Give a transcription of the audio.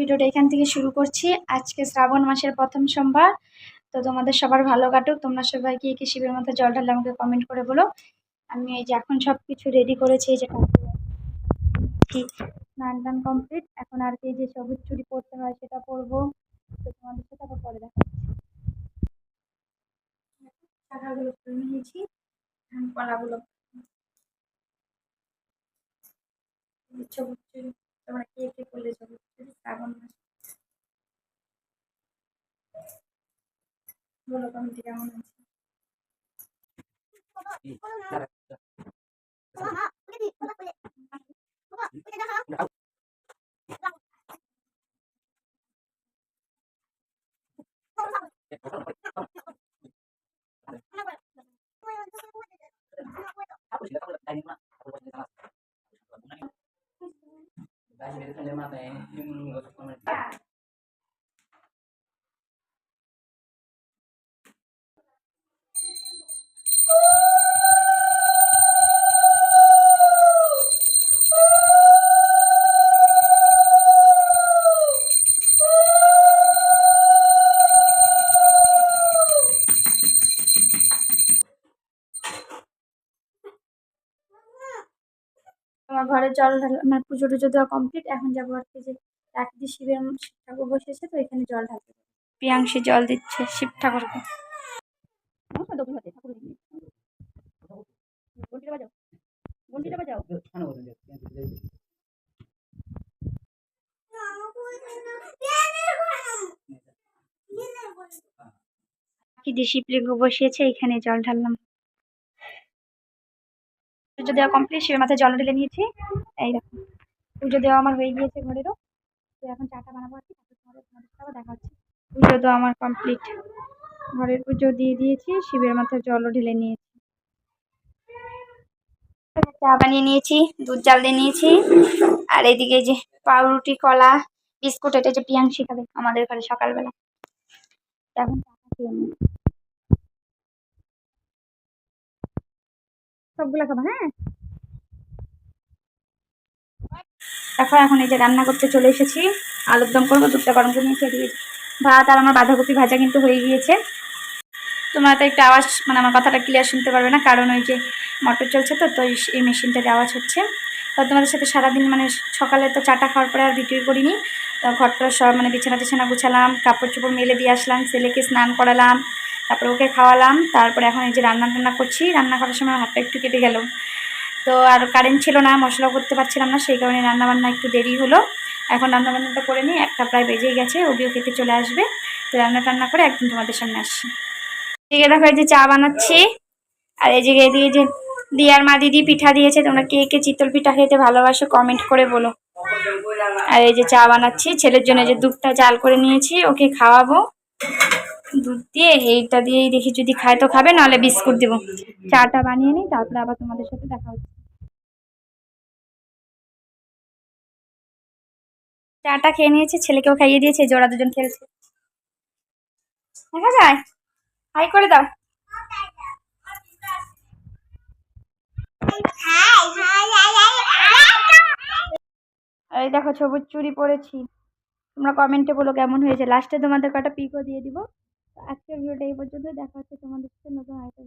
ভিডিওটা এখান থেকে শুরু করছি। আজকে শ্রাবণ মাসের প্রথম সোমবার। তো তোমাদের সবার ভালো কাটুক। তোমরা সবাই কি কি শিবের মধ্যে জল ঢাললে আমাকে কমেন্ট করে বলো। আমি এই যে এখন সব কিছু রেডি করেছি, এই যে স্নান কমপ্লিট এখন আর কি যে সবুজ চুরি পরতে হয় সেটা পরবো। তো তোমাদের সাথে আবার পরে দেখা নিয়েছি। কলাগুলো চুড়ি। তোমরা কে কে করলে সবুজ বলো কমিটি কেমন আছে আমার ঘরে জল ঢালা মানে পুজো টুজো দেওয়া কমপ্লিট এখন যাব আর কি যে রাত্রি শিবের শিব ঠাকুর বসেছে তো এখানে জল ঢালতে। প্রিয়াংশী জল দিচ্ছে শিব ঠাকুরকে শিবলিঙ্গ বসিয়েছে, এখানে জল ঢাললাম পুজো দেওয়া কমপ্লিট শিবের মাথায় জল ঢেলে নিয়েছি। এই দেখো, পুজো দেওয়া আমার হয়ে গিয়েছে ঘরেরও। তো এখন চাটা বানাবো আর কি তারপর দেখা হচ্ছে। পুজো দেওয়া আমার কমপ্লিট ঘরের পুজো দিয়ে দিয়েছি, শিবের মাথায় জলও ঢেলে নিয়েছি। চা বানিয়ে নিয়েছি, দুধ জাল দিয়ে নিয়েছি। আর এদিকে যে পাউরুটি, কলা, বিস্কুট, এটা যে পিয়াংশি খাবে আমাদের ঘরে সকালবেলা। এখন চাটা খেয়ে নিই। সবগুলো খাব হ্যাঁ? দেখো, এখন এই যে রান্না করতে চলে এসেছি। আলুর দম করব, দুধটা গরম করে নিয়েছি এদিকে ভাত আর আমার বাঁধাকপি ভাজা কিন্তু হয়ে গিয়েছে। তোমরা তো একটা আওয়াজ মানে আমার কথাটা ক্লিয়ার শুনতে পারবে না, কারণ ওই যে মোটর চলছে তো তো এই- মেশিনটাতে আওয়াজ হচ্ছে। তো তোমাদের সাথে সারাদিন মানে সকালে তো চাটা খাওয়ার পরে আর ভিডিও করিনি। তো ঘরটা সব মানে বিছানা টিছানা গুছালাম কাপড় চোপড় মেলে দিয়ে আসলাম, ছেলেকে স্নান করালাম। তারপরে ওকে খাওয়ালাম, তারপরে এখন এই যে রান্না টান্না করছি রান্না করার সময় হাতটা একটু কেটে গেল। তো আর কারেন্ট ছিল না মশলা করতে পারছিলাম না, সেই কারণে রান্নাবান্না একটু দেরি হলো। এখন রান্নাবান্নাটা করে নিই একটা প্রায় বেজেই গেছে ওদিও খেতে চলে আসবে। তো রান্না টান্না করে একদম তোমাদের সামনে আসছি। এদিকে দেখো, এই যে চা বানাচ্ছি। আর এই যে এদিকে যে দিয়ার মা দিদি পিঠা দিয়েছে, তোমরা কে কে চিতল পিঠা খেতে ভালোবাসো কমেন্ট করে বলো। আর এই যে চা বানাচ্ছি, ছেলের জন্য যে দুধটা জাল করে নিয়েছি, ওকে খাওয়াবো। দুধ দিয়ে এইটা দিয়েই দেখি যদি খায় তো খাবে, নাহলে বিস্কুট দেবো। চাটা বানিয়ে নিই, তারপরে আবার তোমাদের সাথে দেখা হচ্ছে চাটা খেয়ে নিয়েছে, ছেলেকেও খাইয়ে দিয়েছে জোড়া দুজন খেলছে। দেখা যায়। হাই করে দাও। এই দেখো, সবুজ চুড়ি পরেছি। তোমরা কমেন্টে বলো কেমন হয়েছে। লাস্টে তোমাদের কটা পিকও দিয়ে দিব। আজকের ভিডিওটা এই পর্যন্ত দেখা হচ্ছে তোমাদের সাথে নতুন আরেকটা